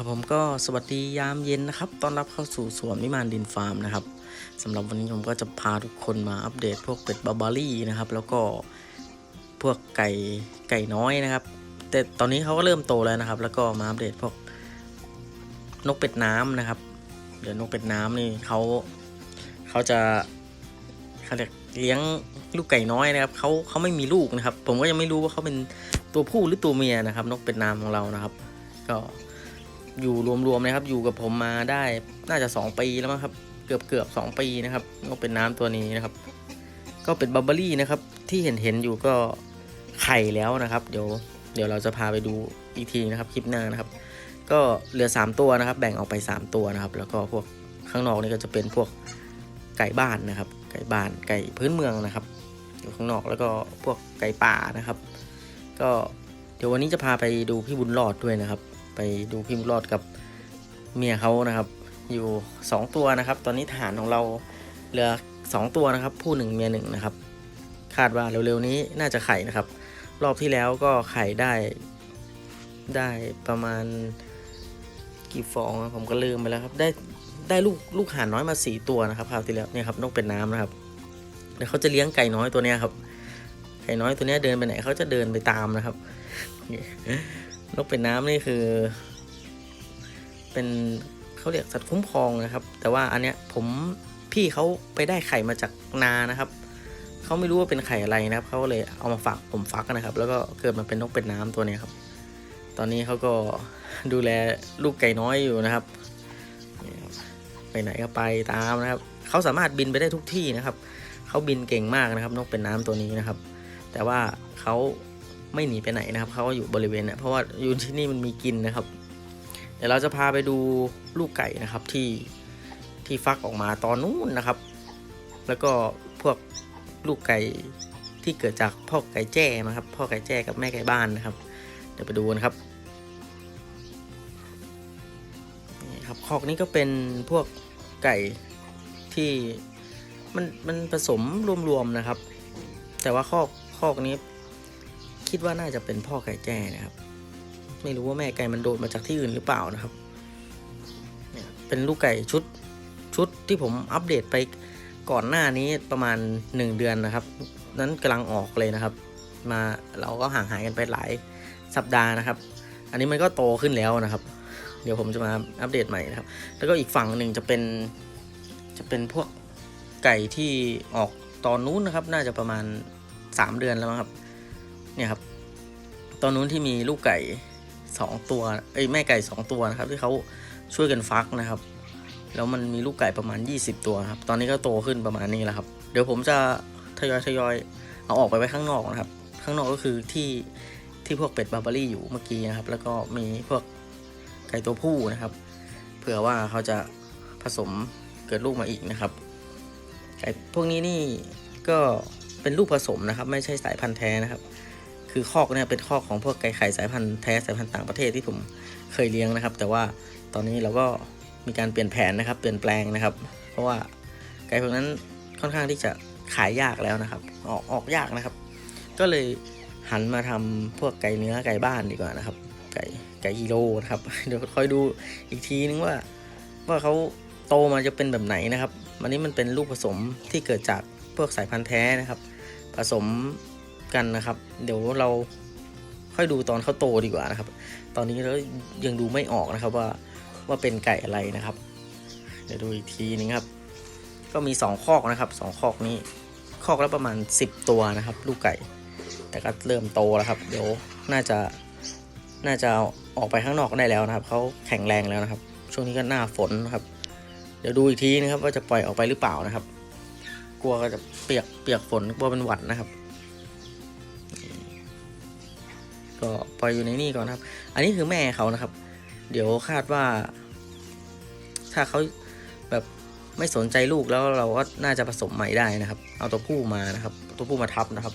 ครับผมก็สวัสดียามเย็นนะครับ ต้อนรับเข้าสู่สวนวิมานดินฟาร์มนะครับสำหรับวันนี้ผมก็จะพาทุกคนมาอัปเดตพวกเป็ดบาบารี่นะครับ แล้วก็พวกไก่ไก่น้อยนะครับ แต่ตอนนี้เขาก็เริ่มโตแล้วนะครับ แล้วก็มาอัปเดตพวกนกเป็ดน้ำนะครับ เดี๋ยวนกเป็ดน้ำนี่เขาเขาจะเขาเรียกเลี้ยงลูกไก่น้อยนะครับเขาเขาไม่มีลูกนะครับ ผมก็ยังไม่รู้ว่าเขาเป็นตัวผู้หรือตัวเมียนะครับ นกเป็ดน้ำของเรานะครับ ก็ อยู่รวมๆนะครับ อยู่กับผมมาได้น่าจะ 2 ปีแล้วมั้งครับ เกือบเกือบสปีนะครับนกเป็นน้ำตัวนี้นะครับ ก็เป็นบับเบอรี่นะครับ ที่เห็นเห็นอยู่ก็ไข่แล้วนะครับ เดี๋ยวเดี๋ยวเราจะพาไปดูอีกทีนะครับคลิปหน้านะครับ ก็เหลือ 3 ตัวนะครับ แบ่งออกไป 3 ตัวนะครับ แล้วก็พวกข้างนอกนี่ก็จะเป็นพวกไก่บ้านนะครับ ไก่บ้านไก่พื้นเมืองนะครับ อยู่ข้างนอกแล้วก็พวกไก่ป่านะครับ ก็เดี๋ยววันนี้จะพาไปดูพี่บุญรอดด้วยนะครับ ไปดูพี่บุญรอดกับเมียเขานะครับ อยู่ 2 ตัวนะครับ ตอนนี้ฐานของเราเหลือ 2 ตัวนะครับ ผู้หนึ่งเมียหนึ่งนะครับ คาดว่าเร็วๆนี้น่าจะไข่นะครับ รอบที่แล้วก็ไข่ได้ได้ประมาณกี่ฟองผมก็ลืมไปแล้วครับ ได้ได้ลูกลูกห่านน้อยมาสี่ตัวนะครับคราวที่แล้วเนี่ยครับนกเป็นน้ำนะครับเดี๋ยวเขาจะเลี้ยงไก่น้อยตัวเนี้ยครับไก่น้อยตัวเนี้ยเดินไปไหนเขาจะเดินไปตามนะครับ นกเป็นน้ำนี่คือ เป็นเขาเรียกสัตว์คุ้มครองนะครับ แต่ว่าอันเนี้ยผมพี่เขาไปได้ไข่มาจากนานะครับเขาไม่รู้ว่าเป็นไข่อะไรนะครับเขาก็เลยเอามาฝากผมฟักนะครับ แล้วก็เกิดมาเป็นนกเป็นน้ำตัวนี้ครับ ตอนนี้เขาก็ดูแลลูกไก่น้อยอยู่นะครับนี่ครับไปไหนก็ไปตามนะครับเขาสามารถบินไปได้ทุกที่นะครับเขาบินเก่งมากนะครับ นกเป็นน้ำตัวนี้นะครับ แต่ว่าเขา ไม่หนีไปไหนนะครับเขาก็อยู่บริเวณเนี่ยเพราะว่าอยู่ที่นี่มันมีกินนะครับ เดี๋ยวเราจะพาไปดูลูกไก่นะครับที่ที่ฟักออกมาตอนนู้นนะครับ แล้วก็พวกลูกไก่ที่เกิดจากพ่อไก่แจ้นะครับ พ่อไก่แจ้กับแม่ไก่บ้านนะครับ เดี๋ยวไปดูกันครับนี่ครับคอกนี้ก็เป็นพวกไก่ที่มันมันผสมรวมๆนะครับ แต่ว่าคอกคอกนี้ คิดว่าน่าจะเป็นพ่อไก่แจ้นะครับ ไม่รู้ว่าแม่ไก่มันโดดมาจากที่อื่นหรือเปล่านะครับเนี่ยเป็นลูกไก่ชุดชุดที่ผมอัปเดตไปก่อนหน้านี้ประมาณ 1 เดือนนะครับ นั้นกำลังออกเลยนะครับ มาเราก็ห่างหายกันไปหลายสัปดาห์นะครับ อันนี้มันก็โตขึ้นแล้วนะครับ เดี๋ยวผมจะมาอัปเดตใหม่นะครับ แล้วก็อีกฝั่งหนึ่งจะเป็นจะเป็นพวกไก่ที่ออกตอนนู้นนะครับ น่าจะประมาณ 3 เดือนแล้วครับ เนี่ยครับตอนนู้นที่มีลูกไก่สองตัวเอ้ยแม่ไก่สองตัวนะครับ ที่เขาช่วยกันฟักนะครับ แล้วมันมีลูกไก่ประมาณ 20 ตัวครับ ตอนนี้ก็โตขึ้นประมาณนี้แล้วครับ เดี๋ยวผมจะทยอยทยอยเอาออกไปไว้ข้างนอกนะครับ ข้างนอกก็คือที่ที่พวกเป็ดบาร์บารี่อยู่เมื่อกี้นะครับ แล้วก็มีพวกไก่ตัวผู้นะครับ เผื่อว่าเขาจะผสมเกิดลูกมาอีกนะครับ ไก่พวกนี้นี่ก็เป็นลูกผสมนะครับ ไม่ใช่สายพันธุ์แท้นะครับ คือคอกเนี่ยเป็นคอกของพวกไก่ไข่สายพันธุ์แท้สายพันธุ์ต่างประเทศที่ผมเคยเลี้ยงนะครับ แต่ว่าตอนนี้เราก็มีการเปลี่ยนแผนนะครับ เปลี่ยนแปลงนะครับ เพราะว่าไก่พวกนั้นค่อนข้างที่จะขายยากแล้วนะครับ ออกออกยากนะครับ ก็เลยหันมาทำพวกไก่เนื้อไก่บ้านดีกว่านะครับ ไก่ไก่ฮีโร่นะครับเดี๋ยวคอยดูอีกทีนึงว่าว่าเขาโตมาจะเป็นแบบไหนนะครับอันนี้มันเป็นลูกผสมที่เกิดจากพวกสายพันธุ์แท้นะครับ ผสม กันนะครับ เดี๋ยวเราค่อยดูตอนเขาโตดีกว่านะครับ ตอนนี้เรายังดูไม่ออกนะครับว่าว่าเป็นไก่อะไรนะครับ เดี๋ยวดูอีกทีนึงครับ ก็มีสองคอกนะครับสองคอกนี้คอกละประมาณ 10 ตัวนะครับ ลูกไก่ แต่ก็เริ่มโตแล้วครับ เดี๋ยวน่าจะน่าจะอออกไปข้างนอกได้แล้วนะครับเขาแข็งแรงแล้วนะครับ ช่วงนี้ก็หน้าฝนนะครับ เดี๋ยวดูอีกทีนะครับ ว่าจะปล่อยออกไปหรือเปล่านะครับ กลัวก็จะเปียกเปียกฝนกลัวเป็นหวัดนะครับ ก็ปล่อยอยู่ในนี่ก่อนครับ อันนี้คือแม่เขานะครับ เดี๋ยวคาดว่า ถ้าเขาแบบไม่สนใจลูกแล้วเราก็น่าจะผสมใหม่ได้นะครับ เอาตัวผู้มานะครับ ตัวผู้มาทับนะครับ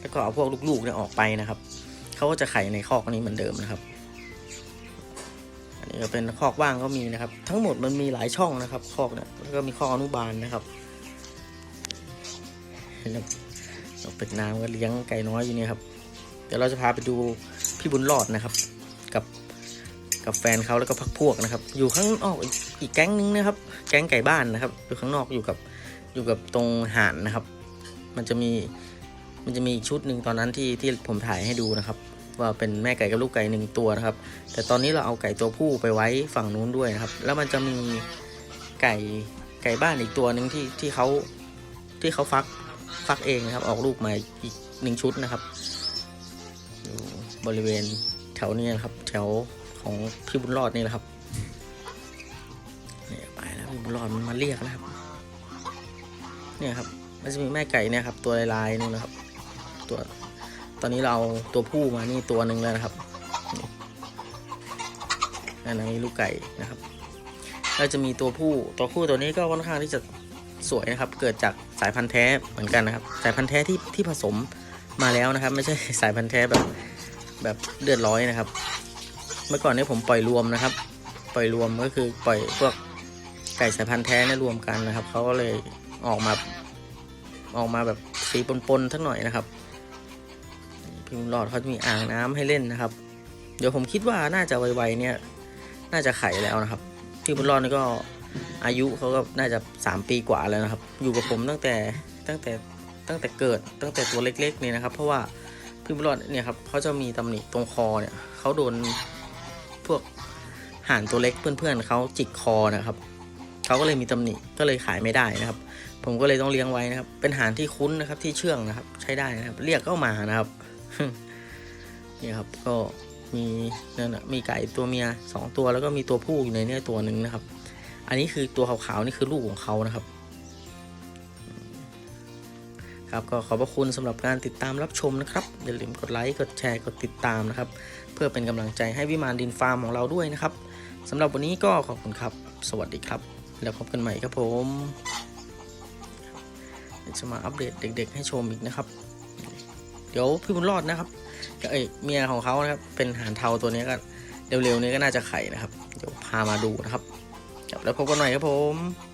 แล้วก็เอาพวกลูกๆเนี่ยออกไปนะครับเขาก็จะไข่ในคอกนี้เหมือนเดิมนะครับ อันนี้ก็เป็นคอกว่างก็มีนะครับ ทั้งหมดมันมีหลายช่องนะครับ คอกเนี่ยแล้วก็มีคอกอนุบาลนะครับเห็นไหมเป็ดน้ำก็เลี้ยงไก่น้อยอยู่นี่ครับ ดี๋ยวเราจะพาไปดูพี่บุญรอดนะครับ กับกับแฟนเขาแล้วก็พักพวกนะครับ อยู่ข้างนอกอีกแก๊งนึงนะครับ แก๊งไก่บ้านนะครับ อยู่ข้างนอกอยู่กับอยู่กับตรงห่านนะครับ มันจะมีมันจะมีชุดหนึ่งตอนนั้นที่ที่ผมถ่ายให้ดูนะครับ ว่าเป็นแม่ไก่กับลูกไก่หนึ่งตัวนะครับ แต่ตอนนี้เราเอาไก่ตัวผู้ไปไว้ฝั่งนู้นด้วยนะครับ แล้วมันจะมีไก่ไก่บ้านอีกตัวหนึ่งที่ที่เขาที่เขาฟักฟักเองนะครับ ออกลูกมาอีกหนึ่งชุดนะครับ อยู่บริเวณแถวนี้นะครับ แถวของพี่บุญรอดนี่แหละครับเนี่ยไปแล้วพี่บุญรอดมันมาเรียกแล้วครับ เนี่ยครับมันจะมีแม่ไก่เนี่ยครับ ตัวลายๆนู่นนะครับ ตัวตอนนี้เราเอาตัวผู้มานี่ตัวหนึ่งแล้วนะครับนี่อันนั้ลูกไก่นะครับเราจะมีตัวผู้ตัวผู้ตัวนี้ก็ค่อนข้างที่จะสวยนะครับ เกิดจากสายพันธุ์แท้เหมือนกันนะครับ สายพันธุ์แท้ที่ที่ผสม มาแล้วนะครับ ไม่ใช่สายพันธุ์แท้แบบแบบเลือดร้อยนะครับ เมื่อก่อนนี้ผมปล่อยรวมนะครับ ปล่อยรวมก็คือปล่อยพวกไก่สายพันธุ์แท้เนี่ยรวมกันนะครับเขาก็เลยออกมาออกมาแบบสีปนๆสักหน่อยนะครับพิมหลอดเขาจะมีอ่างน้ำให้เล่นนะครับ เดี๋ยวผมคิดว่าน่าจะไวๆเนี่ย น่าจะไข่แล้วนะครับพี่บุญรอดนี่ก็อายุเขาก็น่าจะสามปีกว่าแล้วนะครับ อยู่กับผมตั้งแต่ตั้งแต่ ตั้งแต่เกิดตั้งแต่ตัวเล็กๆเนี่ยนะครับ เพราะว่าพี่บุญรอดเนี่ยครับเขาจะมีตำหนิตรงคอเนี่ยเขาโดนพวกห่านตัวเล็กเพื่อนๆเขาจิกคอนะครับเขาก็เลยมีตำหนิก็เลยขายไม่ได้นะครับ ผมก็เลยต้องเลี้ยงไว้นะครับ เป็นห่านที่คุ้นนะครับที่เชื่องนะครับ ใช้ได้นะครับ เรียกก็มานะครับนี่ครับก็มีนั่นนะมีไก่ตัวเมียสองตัวแล้วก็มีตัวผู้อยู่ในเนี้ตัวหนึ่งนะครับ อันนี้คือตัวขาวๆนี่คือลูกของเขานะครับ ครับก็ขอบพระคุณสำหรับการติดตามรับชมนะครับ อย่าลืมกดไลค์กดแชร์กดติดตามนะครับ เพื่อเป็นกำลังใจให้วิมานดินฟาร์มของเราด้วยนะครับสำหรับวันนี้ก็ขอบคุณครับ สวัสดีครับ แล้วพบกันใหม่ครับผมจะมาอัปเดตเด็ก ๆ ให้ชมอีกนะครับ เดี๋ยวพี่บุญรอดนะครับก็เอ้ยเมียของเขานะครับเป็นหานเทาตัวนี้ก็เร็วๆนี้ก็น่าจะไข่นะครับ เดี๋ยวพามาดูนะครับแล้วพบกันใหม่ครับผม